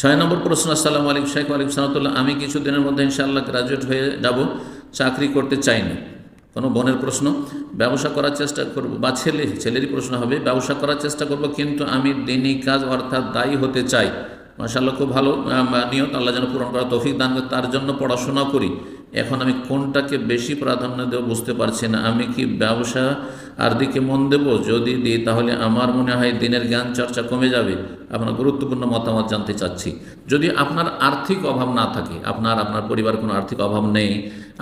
ছয় নম্বর প্রশ্ন, আসসালাম আলিক শেখ আলিক সালাতুল্লাহ আমি কিছুদিনের মধ্যে ইনশাআল্লাহ গ্রাজুয়েট হয়ে যাব, চাকরি করতে চাই না কোনো বোনের প্রশ্ন? ব্যবসা করার চেষ্টা করব, বা ছেলে, ছেলেরই প্রশ্ন হবে, ব্যবসা করার চেষ্টা করব, কিন্তু আমি দিনই কাজ অর্থাৎ দায়ী হতে চাই। মাসাল্লাহ খুব ভালো নিয়ত, আল্লাহ যেন পূরণ করা তৌফিক দান তার জন্য পড়াশোনা করি। এখন আমি কোনটাকে বেশি প্রাধান্য দেব বুঝতে পারছি না। আমি কি ব্যবসা আর দিকে মন দেব? যদি দিই, তাহলে আমার মনে হয় দিনের জ্ঞান চর্চা কমে যাবে। আপনার গুরুত্বপূর্ণ মতামত জানতে চাচ্ছি। যদি আপনার আর্থিক অভাব না থাকে, আপনার আপনার পরিবার কোনো আর্থিক অভাব নেই,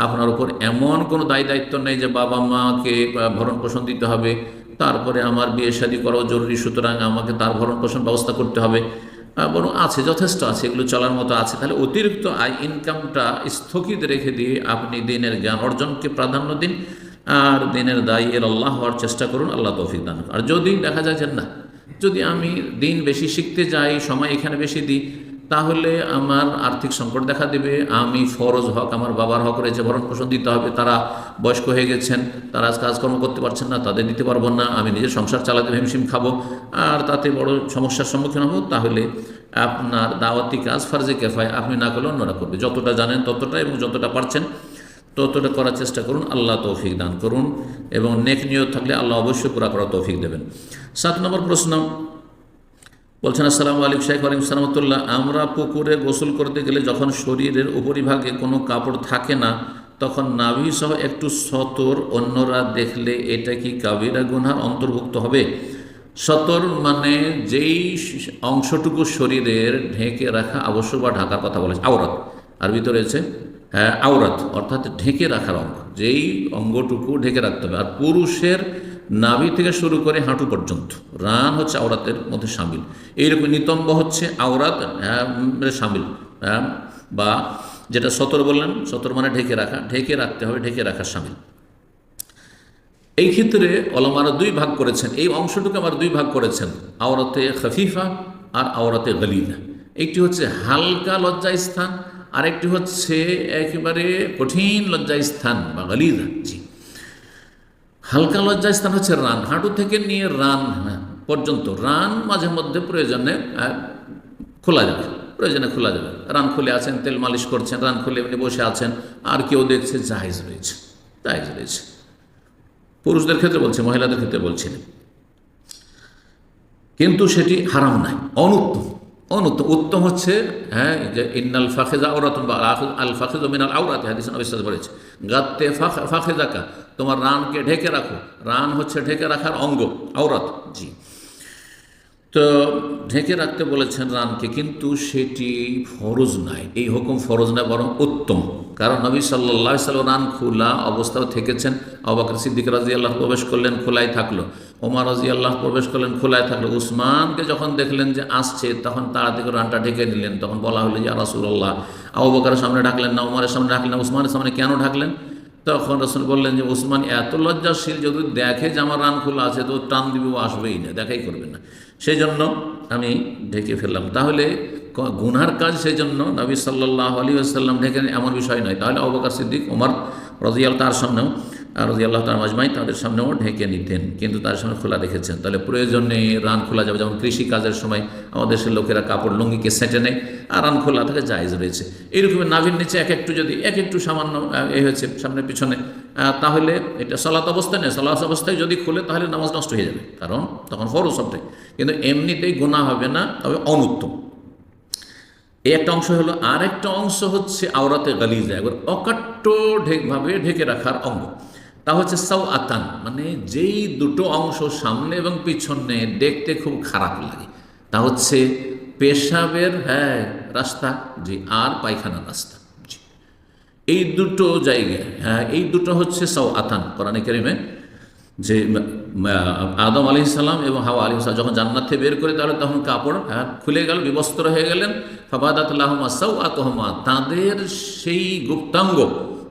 আপনার উপর এমন কোনো দায় দায়িত্ব নেই যে বাবা মাকে ভরণ পোষণ দিতে হবে, তারপরে আমার বিয়ে শাদী করাও জরুরি, সুতরাং আমাকে তার ভরণ পোষণ ব্যবস্থা করতে হবে বরং আছে, যথেষ্ট আছে, এগুলো চলার মতো আছে। তাহলে অতিরিক্ত আয় ইনকামটা স্থগিত রেখে দিয়ে আপনি দিনের জ্ঞান অর্জনকে প্রাধান্য দিন আর দিনের দায়ী এর আল্লাহ হওয়ার চেষ্টা করুন, আল্লাহ তৌফিক দান আর যদি দেখা যায় যে না, যদি আমি দিন বেশি শিখতে যাই, সময় এখানে বেশি দিই তাহলে আমার আর্থিক সংকট দেখা দেবে। আমি ফরজ হক আমার বাবার হক রয়েছে, ভরণ পোষণ দিতে হবে। তারা বয়স্ক হয়ে গেছেন, তারা আজ কাজকর্ম করতে পারছেন না, তাদের দিতে পারব না, আমি নিজের সংসার চালাতে হিমশিম খাব। আর তাতে বড় সমস্যার সম্মুখীন হব। তাহলে আপনার দাওয়াতি কাজ ফার্জে কেফায় আপনি না করলে অন্যরা করবে। যতটা জানেন ততটা এবং যতটা পারছেন ততটা করার চেষ্টা করুন। আল্লাহ তৌফিক দান করুন এবং নেক নিয়ত থাকলে আল্লাহ অবশ্যই পুরা করার তৌফিক দেবেন। সাত নম্বর প্রশ্ন বলছেন, আসসালামু আলাইকুম শেখ আলিম সালামতুল্লাহ আমরা পুকুরে গোসল করতে গেলে যখন শরীরের উপরিভাগে কোনো কাপড় থাকে না, তখন নাভি সহ একটু সতর অন্যরা দেখলে এটা কি কাবিরা গুনহার অন্তর্ভুক্ত হবে? সতর মানে যেই অংশটুকু শরীরের ঢেকে রাখা আবশ্যক বা ঢাকার কথা বলেছে, আওরাত। আর ভিতরে রয়েছে হ্যাঁ আওরাত, অর্থাৎ ঢেকে রাখার অঙ্গ। যেই অঙ্গটুকু ঢেকে রাখতে হবে। আর পুরুষের নাভি থেকে শুরু করে হাঁটু পর্যন্ত। রান হচ্ছে আওরাতের মধ্যে সামিল। এইরকম নিতম্ব হচ্ছে আওরাত হ্যাঁ, সামিল হ্যাঁ, বা যেটা সতর বললেন সতর মানে ঢেকে রাখা ঢেকে রাখতে হবে ঢেকে রাখা সামিল। এই ক্ষেত্রে অলমারা দুই ভাগ করেছেন। এই অংশটুকু আমার দুই ভাগ করেছেন আওরাতে খফিফা আর আওরাতে গলিদা একটি হচ্ছে হালকা লজ্জা স্থান আর একটি হচ্ছে একেবারে কঠিন লজ্জা স্থান বা গলিদা জি। হালকা লজ্জা স্থান হচ্ছে রান। হাঁটু থেকে নিয়ে রান হ্যাঁ, পর্যন্ত। রান মাঝে মধ্যে প্রয়োজনে খোলা যাবে। প্রয়োজনে খোলা যাবে। রান খুলে আছেন তেল মালিশ করছেন রান খুলে এমনি বসে আছেন আর কেউ দেখছে জাহেজ রয়েছে জাহেজ রয়েছে। পুরুষদের ক্ষেত্রে বলছে মহিলাদের ক্ষেত্রে বলছি কিন্তু সেটি হারাম নাই অনুত্তম। অনুত্তম উত্তম হচ্ছে হ্যাঁ যে ইন্নাল ফাখেজা আওরাত বা আল ফাখেজ মিনাল আওরাত, হাদিস বিশ্বাস বলেছে, গাত্তে ফাখ- ফাখেজাকা, তোমার রানকে ঢেকে রাখো, রান হচ্ছে ঢেকে রাখার অঙ্গ, আওরাত, জি। তো ঢেকে রাখতে বলেছেন রানকে, কিন্তু সেটি ফরজ নাই। এই হুকুম ফরজ নয়, বরং উত্তম। কারণ নবী সাল্লাহ সাল্লাম রান খোলা অবস্থাও থেকেছেন। অবাকর সিদ্দিক রাজি আল্লাহ প্রবেশ করলেন, খোলাই থাকল। ওমর রাজি আল্লাহ প্রবেশ করলেন, খোলাই থাকল। উসমানকে যখন দেখলেন যে আসছে, তখন তাড়াতাড়ি রানটা ঢেকে নিলেন। তখন বলা হলো যে রাসুল্লাহ আবু বকরের সামনে ঢাকলেন না উমরের সামনে ঢাকলেন না, উসমানের সামনে কেন ঢাকলেন তখন রসুল বললেন যে, উসমান, এত লজ্জাশীল, যদি দেখে যে আমার রান খোলা আছে, তো টান দিবে, আসবেই না, দেখাই করবে না। সেই জন্য আমি ঢেকে ফেললাম। তাহলে গুনার কাজ সেই জন্য নবী সাল্লাহ আলী আসাল্লাম ঢেকে এমন বিষয় নয়। তাহলে অবকাশ সিদ্দিক ওমর রজিয়াল তার সামনেও রাজি আল্লাহ মাজমাই তাদের সামনেও ঢেকে নিতেন, কিন্তু তার সামনে খোলা রেখেছেন তাহলে প্রয়োজনে রান খোলা যাবে। যেমন কৃষি কাজের সময় আমাদের দেশের লোকেরা কাপড় লুঙ্গিকে সেটে নেয়, আর রান খোলা থেকে জায়জ রয়েছে। এইরকম নাভির নিচে এক একটু যদি, এক একটু সামান্য এ হয়েছে সামনে পিছনে তাহলে এটা সলাত অবস্থায় নেই। সলাত অবস্থায় যদি খুলে, তাহলে নামাজ নষ্ট হয়ে যাবে। কারণ তখন ফরজ সবটাই কিন্তু এমনিতেই গুণা হবে না, তবে অনুত্তম। এই একটা অংশ হলো আর একটা অংশ হচ্ছে আওরাতে গালিজা এবার অকাট্য ঢেকভাবে ঢেকে রাখার অঙ্গ। তা হচ্ছে সাউ আতান মানে যেই দুটো অংশ সামনে এবং পিছনে দেখতে খুব খারাপ লাগে। তা হচ্ছে পেশাবের হ্যাঁ রাস্তা জি আর পায়খানার রাস্তা জি। এই দুটো জায়গায় হ্যাঁ এই দুটো হচ্ছে সাউ আতান কোরআনে কেরিমে যে আদম আলি সাল্লাম এবং হাওয়া আলী সাল্লাম যখন জান্নাত বের করে তাহলে তখন কাপড় হ্যাঁ, খুলে গেল বিবস্ত্র হয়ে গেলেন। ফাবাদাতুল্লাহমা সাউ আতহমা তাদের সেই গুপ্তাঙ্গ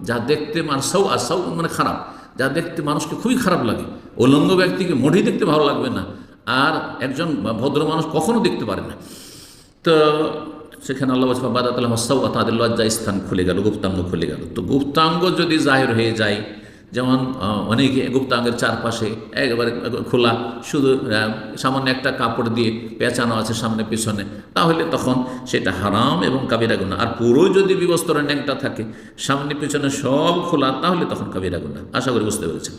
যা দেখতে মানে সাউ আসাউ মানে খারাপ। যা দেখতে মানুষকে খুবই খারাপ লাগে। উলঙ্গ ব্যক্তিকে মোটেই দেখতে ভালো লাগবে না। আর একজন ভদ্র মানুষ কখনো দেখতে পারে না। তো সেখানে আল্লাহ বাদাত তাদের লজ্জা স্থান খুলে গেল, গুপ্তাঙ্গ খুলে গেল। তো গুপ্তাঙ্গ যদি জাহির হয়ে যায় যেমন অনেকে গুপ্তাঙ্গের চারপাশে একবারে খোলা, শুধু সামান্য একটা কাপড় দিয়ে পেঁচানো আছে সামনে পিছনে, তাহলে তখন সেটা হারাম এবং কাবিরা গুণা আর পুরো যদি বিবস্ত্র ন্যাংটা থাকে, সামনে পিছনে সব খোলা, তাহলে তখন কাবিরা গুণা আশা করি বুঝতে পেরেছেন।